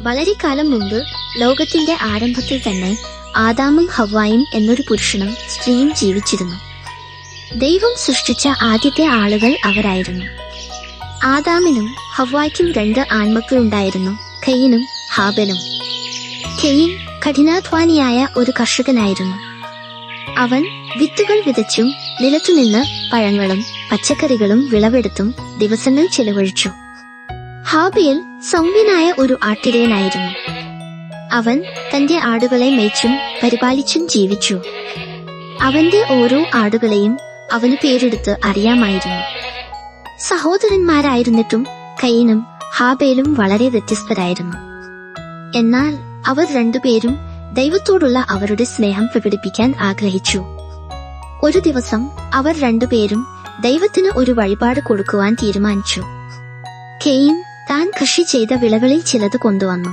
വളരെ കാലം മുമ്പ് ലോകത്തിന്റെ ആരംഭത്തിൽ തന്നെ ആദാമും ഹവായും എന്നൊരു പുരുഷനും സ്ത്രീയും ജീവിച്ചിരുന്നു. ദൈവം സൃഷ്ടിച്ച ആദ്യത്തെ ആളുകൾ അവരായിരുന്നു. ആദാമിനും ഹവായ്ക്കും രണ്ട് ആൺമക്കളുണ്ടായിരുന്നു ഖയ്യനും ഹാബലും. ഖയ്യൻ കഠിനാധ്വാനിയായ ഒരു കർഷകനായിരുന്നു. അവൻ വിത്തുകൾ വിതച്ചും നിലത്തുനിന്ന് പഴങ്ങളും പച്ചക്കറികളും വിളവെടുത്തും ദിവസങ്ങൾ ചെലവഴിച്ചു. ഹാബിയൽ സൗമ്യനായ ഒരു ആട്ടിടയനായിരുന്നു. അവൻ തന്റെ ആടുകളെ മേച്ചും പരിപാലിച്ചും ജീവിച്ചു. അവന്റെ ഓരോ ആടുകളെയും അവന് പേരെടുത്ത് അറിയാമായിരുന്നു. സഹോദരന്മാരായിരുന്നിട്ടും കൈനും ഹാബേലും വളരെ വ്യത്യസ്തരായിരുന്നു. എന്നാൽ അവർ രണ്ടുപേരും ദൈവത്തോടുള്ള അവരുടെ സ്നേഹം പ്രകടിപ്പിക്കാൻ ആഗ്രഹിച്ചു. ഒരു ദിവസം അവർ രണ്ടുപേരും ദൈവത്തിന് ഒരു വഴിപാട് കൊടുക്കുവാൻ തീരുമാനിച്ചു. കെയിൻ താൻ കൃഷി ചെയ്ത വിളകളിൽ ചിലത് കൊണ്ടുവന്നു.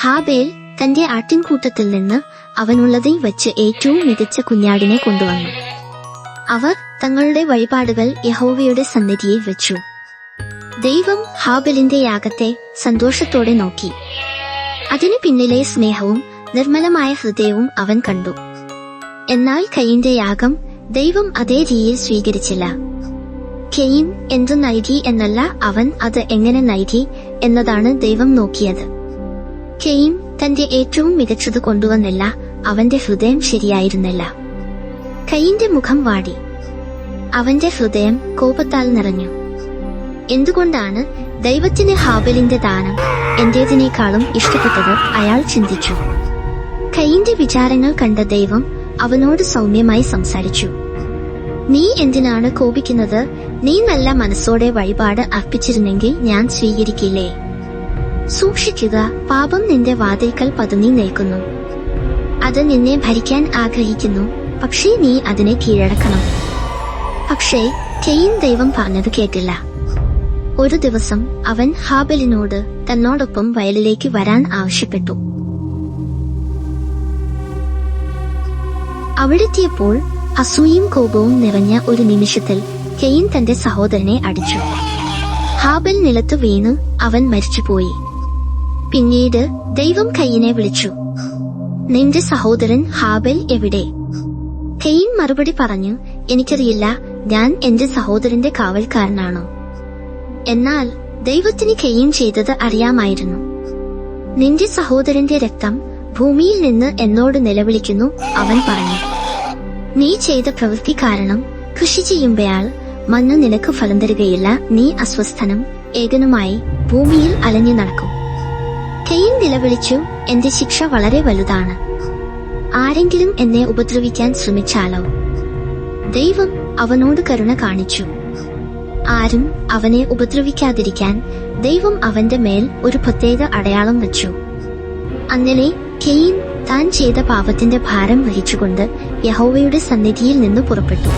ഹാബേൽ തന്റെ ആട്ടിൻകൂട്ടത്തിൽ നിന്ന് അവനുള്ളതിൽ വെച്ച് ഏറ്റവും മികച്ച കുഞ്ഞാടിനെ കൊണ്ടുവന്നു. അവർ തങ്ങളുടെ വഴിപാടുകൾ യഹോവയുടെ സന്നിധിയിൽ വെച്ചു. ദൈവം ഹാബലിന്റെ യാഗത്തെ സന്തോഷത്തോടെ നോക്കി. അതിനു പിന്നിലെ സ്നേഹവും നിർമ്മലമായ ഹൃദയവും അവൻ കണ്ടു. എന്നാൽ കൈയിന്റെ യാഗം ദൈവം അതേ രീതിയിൽ സ്വീകരിച്ചില്ല. കെയിൻ എന്തു നൽകി എന്നല്ല അവൻ അത് എങ്ങനെ നൽകി എന്നതാണ് ദൈവം നോക്കിയത്. കെയിൻ തന്റെ ഏറ്റവും മികച്ചത് കൊണ്ടുവന്നില്ല അവന്റെ ഹൃദയം ശരിയായിരുന്നില്ല. കൈയിന്റെ മുഖം വാടി. അവന്റെ ഹൃദയം കോപത്താൽ നിറഞ്ഞു. എന്തുകൊണ്ടാണ് ദൈവത്തിന് ഹാബലിന്റെ ദാനം എന്റേതിനേക്കാളും ഇഷ്ടപ്പെട്ടത്? അയാൾ ചിന്തിച്ചു. കൈയിന്റെ വിചാരങ്ങൾ കണ്ട ദൈവം അവനോട് സൗമ്യമായി സംസാരിച്ചു. നീ എന്തിനാണ് കോപിക്കുന്നത്? നീ നല്ല മനസ്സോടെ വഴിപാട് അർപ്പിച്ചിരുന്നെങ്കിൽ ഞാൻ സ്വീകരിക്കില്ലേ? സൂക്ഷിക്കുക പാപം നിന്റെ വാതിൽക്കൽ പതുങ്ങി നിൽക്കുന്നു. അത് നിന്നെ ഭരിക്കാൻ ആഗ്രഹിക്കുന്നു. പക്ഷേ നീ അതിനെ കീഴടക്കണം. പക്ഷേ കെയിൻ ദൈവം പറഞ്ഞത് കേട്ടില്ല. ഒരു ദിവസം അവൻ ഹാബലിനോട് തന്നോടൊപ്പം വയലിലേക്ക് വരാൻ ആവശ്യപ്പെട്ടു. അവിടെത്തിയപ്പോൾ അസൂയും കോപവും നിറഞ്ഞ ഒരു നിമിഷത്തിൽ കെയിൻ തന്റെ സഹോദരനെ അടിച്ചു. ഹാബൽ നിലത്തു വീണു അവൻ മരിച്ചുപോയി. പിന്നീട് ദൈവം കയ്യനെ വിളിച്ചു. നിന്റെ സഹോദരൻ ഹാബൽ എവിടെ? കെയിൻ മറുപടി പറഞ്ഞു എനിക്കറിയില്ല ഞാൻ എന്റെ സഹോദരന്റെ കാവൽക്കാരനാണോ. എന്നാൽ ദൈവത്തിന് കെയിൻ ചെയ്തത് അറിയാമായിരുന്നു. നിന്റെ സഹോദരന്റെ രക്തം ഭൂമിയിൽ നിന്ന് എന്നോട് നിലവിളിക്കുന്നു അവൻ പറഞ്ഞു. നീ ചെയ്ത പ്രവൃത്തി കാരണം കൃഷി ചെയ്യുമ്പയാൾ മണ്ണ് നിനക്ക് ഫലം തരികയില്ല. നീ അസ്വസ്ഥനും ഏകനുമായി ഭൂമിയിൽ അലഞ്ഞു നടക്കും. കെയിൻ നിലവിളിച്ചു എന്റെ ശിക്ഷ വളരെ വലുതാണ്. ആരെങ്കിലും എന്നെ ഉപദ്രവിക്കാൻ ശ്രമിച്ചാലോ? ദൈവം അവനോട് കരുണ കാണിച്ചു. ആരും അവനെ ഉപദ്രവിക്കാതിരിക്കാൻ ദൈവം അവന്റെ മേൽ ഒരു പ്രത്യേക അടയാളം വെച്ചു. അങ്ങനെ കെയിൻ താൻ ചെയ്ത പാപത്തിന്റെ ഭാരം വഹിച്ചുകൊണ്ട് യഹോവയുടെ സന്നിധിയിൽ നിന്ന് പുറപ്പെട്ടു.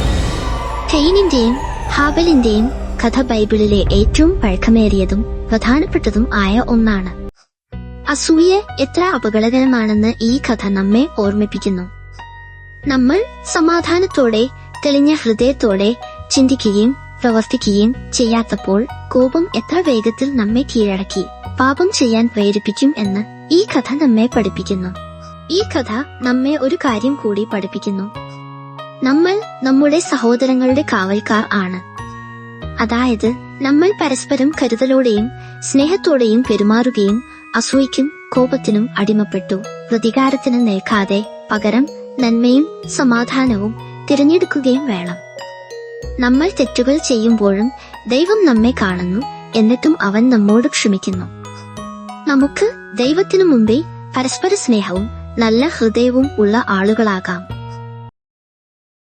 കെയിനിന്റെയും ഹാബലിന്റെയും കഥ ബൈബിളിലെ ഏറ്റവും പഴക്കമേറിയതും പ്രധാനപ്പെട്ടതും ആയ ഒന്നാണ്. അസൂയ എത്ര അപകടകരമാണെന്ന് ഈ കഥ നമ്മെ ഓർമ്മിപ്പിക്കുന്നു. നമ്മൾ സമാധാനത്തോടെ തെളിഞ്ഞ ഹൃദയത്തോടെ ചിന്തിക്കുകയും പ്രവർത്തിക്കുകയും ചെയ്യാത്തപ്പോൾ കോപം എത്ര വേഗത്തിൽ നമ്മെ കീഴടക്കി പാപം ചെയ്യാൻ പ്രേരിപ്പിക്കും എന്ന് ഈ കഥ നമ്മെ പഠിപ്പിക്കുന്നു. ഈ കഥ നമ്മെ ഒരു കാര്യം കൂടി പഠിപ്പിക്കുന്നു. നമ്മൾ നമ്മുടെ സഹോദരങ്ങളുടെ കാവൽക്കാർ ആണ്. അതായത് നമ്മൾ പരസ്പരം കരുതലോടെയും സ്നേഹത്തോടെയും പെരുമാറുകയും അസൂയ്ക്കും കോപത്തിനും അടിമപ്പെട്ടു. പ്രതികാരത്തിന് നിൽക്കാതെ പകരം നന്മയും സമാധാനവും തിരഞ്ഞെടുക്കുകയും വേണം. നമ്മൾ തെറ്റുകൾ ചെയ്യുമ്പോഴും ദൈവം നമ്മെ കാണുന്നു എന്നിട്ടും അവൻ നമ്മോട് ക്ഷമിക്കുന്നു. നമുക്ക് ദൈവത്തിനു മുമ്പേ പരസ്പര സ്നേഹവും നല്ല ഹൃദയവും ഉള്ള ആളുകളാകാം.